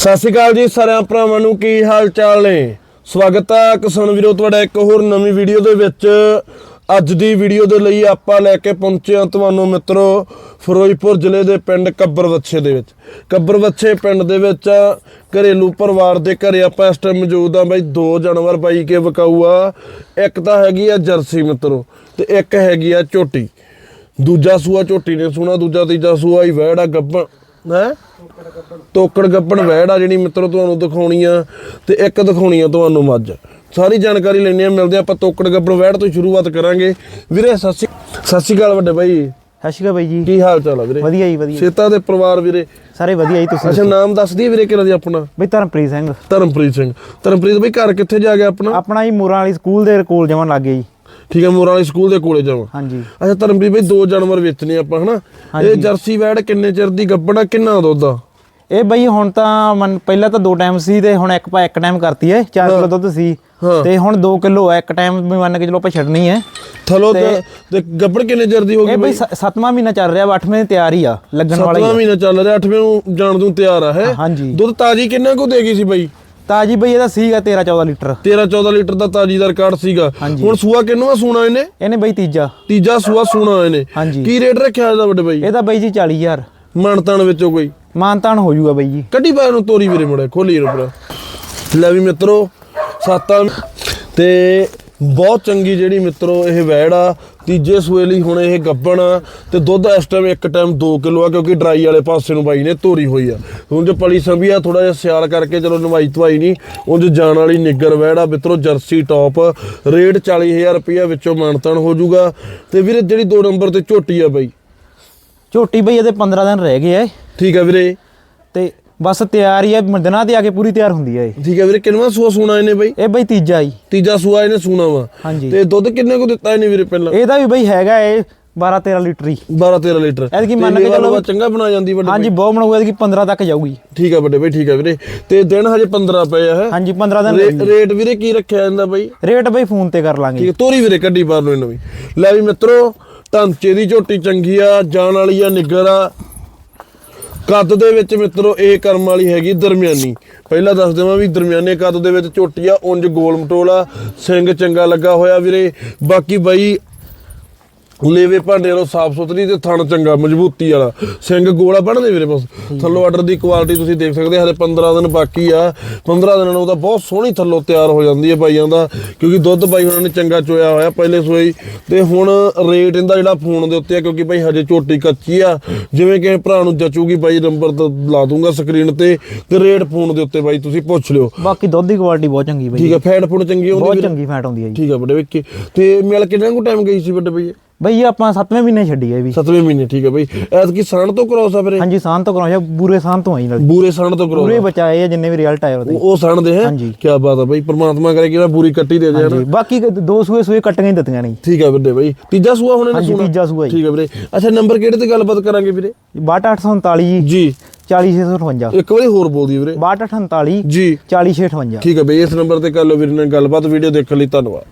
ਸਤਿ ਸ਼੍ਰੀ ਅਕਾਲ ਜੀ ਸਾਰਿਆਂ ਭਰਾਵਾਂ ਨੂੰ, ਕੀ ਹਾਲ ਚਾਲ ਨੇ? ਸਵਾਗਤ ਹੈ ਕਿਸਾਨ ਵੀਰੋ, ਤੁਹਾਡਾ ਇੱਕ ਹੋਰ ਨਵੀਂ ਵੀਡੀਓ ਦੇ ਵਿੱਚ। ਅੱਜ ਦੀ ਵੀਡੀਓ ਦੇ ਲਈ ਆਪਾਂ ਲੈ ਕੇ ਪਹੁੰਚੇ ਹਾਂ ਤੁਹਾਨੂੰ ਮਿੱਤਰੋ, ਫਿਰੋਜ਼ਪੁਰ ਜ਼ਿਲ੍ਹੇ ਦੇ ਪਿੰਡ ਕੱਬਰਵੱਛੇ ਦੇ ਵਿੱਚ। ਕੱਬਰਵੱਛੇ ਪਿੰਡ ਦੇ ਵਿੱਚ ਘਰੇਲੂ ਪਰਿਵਾਰ ਦੇ ਘਰੇ ਆਪਾਂ ਇਸ ਟਾਈਮ ਮੌਜੂਦ ਆ ਬਾਈ, ਦੋ ਜਾਨਵਰ ਬਾਈ ਕੇ ਵਿਕਾਊ ਆ। ਇੱਕ ਤਾਂ ਹੈਗੀ ਆ ਜਰਸੀ ਮਿੱਤਰੋ ਤੇ ਇੱਕ ਹੈਗੀ ਆ ਝੋਟੀ ਦੂਜਾ ਸੂਆ ਝੋਟੀ ਨੇ ਸੂਣਾ, ਦੂਜਾ ਤੀਜਾ ਸੂਆ ਹੀ ਵਹਿੜਾ ਗੱਬਣ ਹੈ? ਤੋਕੜ ਗੱਬਣ ਵਹਿੜ ਆ ਜਿਹੜੀ ਮਿੱਤਰੋ ਤੁਹਾਨੂੰ ਦਿਖਾਉਣੀ ਆ ਤੇ ਇੱਕ ਦਿਖਾਉਣੀ ਆ ਤੁਹਾਨੂੰ ਮੱਝ। ਸਾਰੀ ਜਾਣਕਾਰੀ ਲੈਣੀ ਆ ਮਿਲਦੇ ਆਪਾਂ ਤੋਕੜ ਗੱਬਣ ਵਹਿੜ ਤੋਂ ਸ਼ੁਰੂਆਤ ਕਰਾਂਗੇ। ਵੀਰੇ ਸਤਿ ਸ਼੍ਰੀ ਅਕਾਲ ਵੱਡੇ ਬਾਈ। ਸਤਿ ਸ਼੍ਰੀ ਅਕਾਲ ਬਾਈ ਜੀ। ਕੀ ਹਾਲ ਚਾਲ ਆ ਵੀਰੇ? ਵਧੀਆ ਜੀ ਵਧੀਆ। ਸੇਤਾ ਦੇ ਪਰਿਵਾਰ ਵੀਰੇ। ਸਾਰੇ ਵਧੀਆ ਜੀ ਤੁਸੀਂ ਅੱਛਾ ਨਾਮ ਦੱਸ ਦਈਏ ਵੀਰੇ ਕਿਹੜਾ ਦੀ ਆਪਣਾ? ਬਈ ਧਰਮਪ੍ਰੀਤ ਸਿੰਘ। ਧਰਮਪ੍ਰੀਤ ਸਿੰਘ। ਧਰਮਪ੍ਰੀਤ ਬਈ ਘਰ ਕਿੱਥੇ ਜਾ ਗਿਆ ਆਪਣਾ? ਆਪਣਾ ਜੀ ਮੋਰਾਂ ਵਾਲੀ ਸਕੂਲ ਦੇ ਕੋਲ ਜਮਨ ਲੱਗ ਜੀ। ਠੀਕ ਹੈ ਮੋਰਾਂ ਵਾਲੀ ਸਕੂਲ ਦੇ ਕੋਲੇ ਜਾਵਾਂ। ਹਾਂਜੀ। ਅੱਛਾ ਧਰਮਪ੍ਰੀਤ ਬਈ ਦੋ ਜਾਨਵਰ ਵੇਚਣੇ ਆਪਾਂ ਹਨਾ? ਇਹ ਜਰਸੀ ਵੈੜ ਕਿੰਨੇ ਚਿਰ ਦੀ ਗੱਬਣਾ ਕਿੰਨਾ ਦੁੱਧ ਆ? ਇਹ ਬਈ ਹੁਣ ਤਾਂ ਮਨ ਪਹਿਲਾਂ ਤਾਂ ਦੋ ਟਾਈਮ ਸੀ ਤੇ ਹੁਣ ਇੱਕ ਪਾ ਇੱਕ ਟਾਈਮ ਕਰਤੀ ਹੈ। 4 ਕਿਲੋ ਦੁੱਧ ਸੀ। ਤੇ ਹੁਣ 2 ਕਿਲੋ ਹੈ ਇੱਕ ਟਾਈਮ ਵੀ ਮੰਨ ਕੇ ਚਲੋ ਆਪਾਂ ਛੱਡਣੀ ਹੈ ਥਲੋ ਤੇ ਗੱਬੜ ਕਿੰਨੇ ਚਿਰ ਦੀ ਹੋ ਗਈ ਇਹ ਬਈ 7ਵਾਂ ਮਹੀਨਾ ਚੱਲ ਰਿਹਾ 8ਵੇਂ ਤਿਆਰ ਹੀ ਆ ਲੱਗਣ ਵਾਲਾ ਹੀ ਸੱਤਵਾਂ ਆ। ਮਹੀਨਾ ਚੱਲ ਰਿਹਾ 8ਵੇਂ ਨੂੰ ਜਾਣ ਨੂੰ ਤਿਆਰ ਆ ਹੈ? ਦੁੱਧ ਤਾਜੀ ਕਿੰਨਾ ਕੁ ਦੇਗੀ ਸੀ ਬਾਈ? ਤਾਜੀ ਬਈ ਇਹਦਾ ਸੀਗਾ 13 14 ਲੀਟਰ। 13 14 ਲੀਟਰ ਦਾ ਤਾਜੀ ਦਾ ਰਿਕਾਰਡ ਸੀਗਾ। ਹੁਣ ਸੂਆ ਕਿੰਨੂ ਆ ਸੂਣਾ ਇਹਨੇ? ਇਹਨੇ ਬਈ ਤੀਜਾ। ਤੀਜਾ ਸੂਆ ਸੂਣਾ ਇਹਨੇ। ਕੀ ਰੇਟ ਰੱਖਿਆ ਇਹਦਾ ਵੱਡੇ ਬਾਈ? ਇਹਦਾ ਬਈ ਜੀ 40000 ਮਾਨਤਾਨ ਵਿੱਚੋਂ ਕੋਈ? ਮਾਨਤਾਨ ਹੋ ਜਾਊਗਾ ਬਈ ਜੀ। ਕੱਢੀ ਪਾ ਨੂੰ ਤੋਰੀ ਵੀਰੇ ਮੁੰਡੇ ਖੋਲੀ ਭਰਾ। ਲੈ ਵੀ ਮਿੱਤਰੋ ਸਾਤਾਂ ਤੇ ਬਹੁਤ ਚੰਗੀ ਜਿਹੜੀ ਮਿੱਤਰੋ ਇਹ ਵੈੜ ਆ ਤੀਜੇ ਸੂਏ ਲਈ ਹੁਣ ਇਹ ਗੱਬਣ ਆ ਤੇ ਦੁੱਧ ਇਸ ਟਾਈਮ ਇੱਕ ਟਾਈਮ 2 ਕਿਲੋ ਆ ਕਿਉਂਕਿ ਡਰਾਈ ਵਾਲੇ ਪਾਸੇ ਨੂੰ ਬਾਈ ਨੇ ਤੋਰੀ ਹੋਈ ਆ। ਹੁਣ ਜੋ ਪਲੀ ਸੰਭੀ ਆ ਥੋੜਾ ਜਿਹਾ ਸਿਆਲ ਕਰਕੇ ਚਲੋ ਨਵਾਈ ਧਵਾਈ ਨਹੀਂ ਉਂਝ ਜਾਣ ਵਾਲੀ ਨਿੱਗਰ ਵੈੜ ਆ। ਮਿੱਤਰੋ ਜਰਸੀ ਟੌਪ ਰੇਟ 40000 ਰੁਪਇਆ ਵਿੱਚੋਂ ਮਾਨਤਾਨ ਹੋ ਜਾਊਗਾ। ਤੇ ਵੀਰੇ ਜਿਹੜੀ 2 ਨੰਬਰ ਤੇ ਝੋਟੀ ਆ ਬਾਈ? ਝੋਟੀ ਬਈ ਇਹਦੇ 15 ਦਿਨ ਰਹਿ ਗਏ ਐ ਠੀਕ ਆ ਵੀਰੇ। ਤੇ ਬਸ ਤਿਆਰ ਹੀ ਹੈ ਦਿਨਾਂ ਤੇ ਆ ਕੇ ਪੂਰੀ ਤਿਆਰ ਹੁੰਦੀ ਹੈ ਇਹ। ਠੀਕ ਆ ਵੀਰੇ ਕਿੰਨਵਾਂ ਸੂਆ ਸੂਣਾ ਇਹਨੇ ਬਾਈ? ਇਹ ਬਈ ਤੀਜਾ ਹੀ ਤੀਜਾ ਸੂਆ ਇਹਨੇ ਸੂਣਾ ਵਾ। ਹਾਂਜੀ। ਤੇ ਦੁੱਧ ਕਿੰਨੇ ਕੋ ਦਿੱਤਾ ਇਹਨੇ ਵੀਰੇ ਪਹਿਲਾਂ? ਇਹਦਾ ਵੀ ਬਈ ਹੈਗਾ ਇਹ 12 13 ਲੀਟਰ ਹੀ। 12 13 ਲੀਟਰ। ਐਤਕੀ ਮੰਨ ਕੇ ਚੱਲੋ ਚੰਗਾ ਬਣਾ ਜਾਂਦੀ ਵੱਡੇ ਹਾਂਜੀ ਬਹੁਤ ਬਣਾਊਗਾ ਇਹਦੀ 15 ਤੱਕ ਜਾਊਗੀ। ਠੀਕ ਆ ਵੱਡੇ ਬਈ ਠੀਕ ਆ ਵੀਰੇ। ਤੇ ਦਿਨ ਹਜੇ 15 ਪਏ ਆ ਹੈ? ਹਾਂਜੀ 15 ਦਿਨ ਰੇਟ ਵੀਰੇ ਕੀ ਰੱਖਿਆ ਜਾਂਦਾ ਬਾਈ? ਰੇਟ ਬਈ ਫੋਨ ਤੇ ਕਰ ਲਾਂਗੇ। ਠੀਕ ਹੈ ਤੋਰੀ ਵੀਰੇ ਕੱਢੀ ਬਾਹਰ ਨੂੰ ਇਹਨੂੰ ਵੀ। ਲੈ ਵੀ ਮਿੱਤਰੋ ਢਾਂਚੇ ਦੀ ਝੋਟੀ ਚੰਗੀ ਆ ਜਾਣ ਵਾਲੀ ਆ ਨਿੱਗਰ ਆ। ਕੱਦ ਦੇ ਵਿੱਚ ਮਿੱਤਰੋ, ਇਹ ਕਰਮ ਵਾਲੀ ਹੈਗੀ ਦਰਮਿਆਨੀ। ਪਹਿਲਾਂ ਦੱਸ ਦੇਵਾਂ ਵੀ ਦਰਮਿਆਨੇ ਕੱਦ ਦੇ ਵਿੱਚ ਝੋਟੀ ਆ ਉਂਝ ਗੋਲ ਮਟੋਲਾ ਸਿੰਘ ਚੰਗਾ ਲੱਗਾ ਹੋਇਆ ਵੀਰੇ। ਬਾਕੀ ਬਾਈ ਲੇਵੇ ਭਾਂਡੇ ਨੂੰ ਸਾਫ਼ ਸੁਥਰੀ ਤੇ ਥਣ ਚੰਗਾ ਮਜ਼ਬੂਤੀ ਵਾਲਾ। ਸਿੰਘ ਗੋਲਾ ਬਣਦੇ ਵੀਰੇ ਬਸ। ਥੱਲੋਂ ਆਰਡਰ ਦੀ ਕੁਆਲਿਟੀ ਤੁਸੀਂ ਦੇਖ ਸਕਦੇ ਹਲੇ 15 ਦਿਨ ਬਾਕੀ ਆ। 15 ਦਿਨਾਂ ਨੂੰ ਤਾਂ ਬਹੁਤ ਸੋਹਣੀ ਥੱਲੋਂ ਤਿਆਰ ਹੋ ਜਾਂਦੀ ਹੈ ਬਾਈਆਂ ਦਾ ਕਿਉਂਕਿ ਦੁੱਧ ਬਾਈ ਉਹਨਾਂ ਨੇ ਚੰਗਾ ਚੋਇਆ ਹੋਇਆ ਪਹਿਲੇ ਸੋਈ ਤੇ ਹੁਣ ਰੇਟ ਇਹਦਾ ਜਿਹੜਾ ਫੋਨ ਦੇ ਉੱਤੇ ਆ ਕਿਉਂਕਿ ਬਾਈ ਹਜੇ ਝੋਟੀ ਕੱਚੀ ਆ। ਜਿਵੇਂ ਕਿ ਭਰਾ ਨੂੰ ਜਚੂਗੀ ਬਾਈ ਨੰਬਰ ਤਾਂ ਲਾ ਦੂੰਗਾ ਸਕਰੀਨ ਤੇ। ਤੇ ਰੇਟ ਫੋਨ ਦੇ ਉੱਤੇ ਬਾਈ ਤੁਸੀਂ ਪੁੱਛ ਲਿਓ। ਬਾਕੀ ਦੁੱਧ ਦੀ ਕੁਆਲਿਟੀ ਬਹੁਤ ਚੰਗੀ ਬਈ ਠੀਕ ਹੈ ਫੈਟ ਫੁੱਟ ਚੰਗੀ ਆਉਂਦੀ ਬਹੁਤ ਚੰਗੀ ਫੈਟ ਆਉਂਦੀ ਹੈ ਜੀ। ਠੀਕ ਆ ਵੱਡੇ ਵਿੱਕੀ। ਤੇ ਮਿਲ ਕਿੰਨਾ ਕੁ ਟਾਈਮ ਗਈ ਸੀ ਵੱਡੇ ਬਈ ਬਈ ਆਪਾਂ 7ਵੇਂ ਮਹੀਨੇ ਛੱਡੀ ਹੈ ਵੀ। ਸੱਤਵੇਂ ਮਹੀਨੇ ਠੀਕ ਹੈ ਬਈ। ਐਤਕੀ ਸਾਣ ਤੋਂ ਕਰਾਉ ਸਾ ਵੀਰੇ ਹਾਂਜੀ ਸਾਨ ਤੋਂ ਕਰਾਉਂ ਬੂਰੇ ਸਾਨ ਤੋਂ ਆਈ ਨਾਲ। ਬੂਰੇ ਸਾਣ ਤੋਂ ਕਰਾਉ ਪੂਰੇ ਬਚਾਏ ਆ ਜਿੰਨੇ ਵੀ ਰਿਜ਼ਲਟ ਆਏ ਉਹਦੇ। ਉਹ ਸਾਣ ਦੇ ਹੈ? ਹਾਂਜੀ। ਕੀ ਬਾਤ ਆ ਬਈ ਪ੍ਰਮਾਤਮਾ ਕਰੇ ਕਿ ਨਾ ਬੂਰੀ ਕੱਟੀ ਦੇ ਦੇ ਹਾਂਜੀ ਬਾਕੀ ਦੋ ਸੂਏ ਸੂਏ ਕੱਟੀਆਂ ਹੀ ਦਿੱਤੀਆਂ ਨਹੀਂ ਠੀਕ ਹੈ ਵੱਡੇ ਬਈ। ਤੀਜਾ ਸੂਆ ਹੁਣ ਇਹਨੇ ਹਾਂਜੀ ਸੂਣਾ ਤੀਜਾ ਸੂਆ ਜੀ ਠੀਕ ਹੈ ਵੀਰੇ। ਅੱਛਾ ਨੰਬਰ ਕਿਹੜੇ ਤੇ ਗੱਲਬਾਤ ਕਰਾਂਗੇ ਵੀਰੇ? 62839 ਜੀ। ਜੀ 40658 ਇੱਕ ਵਾਰੀ ਹੋਰ ਬੋਲ ਦਿਓ ਵੀਰੇ। 62839 ਜੀ। 40658 ਠੀਕ ਹੈ ਬਈ ਇਸ ਨੰਬਰ ਤੇ ਕਰ ਲਓ ਵੀਰੇ ਨਾਲ ਗੱਲਬਾਤ ਵੀਡੀਓ ਦੇਖਣ ਲਈ ਧੰਨਵਾਦ।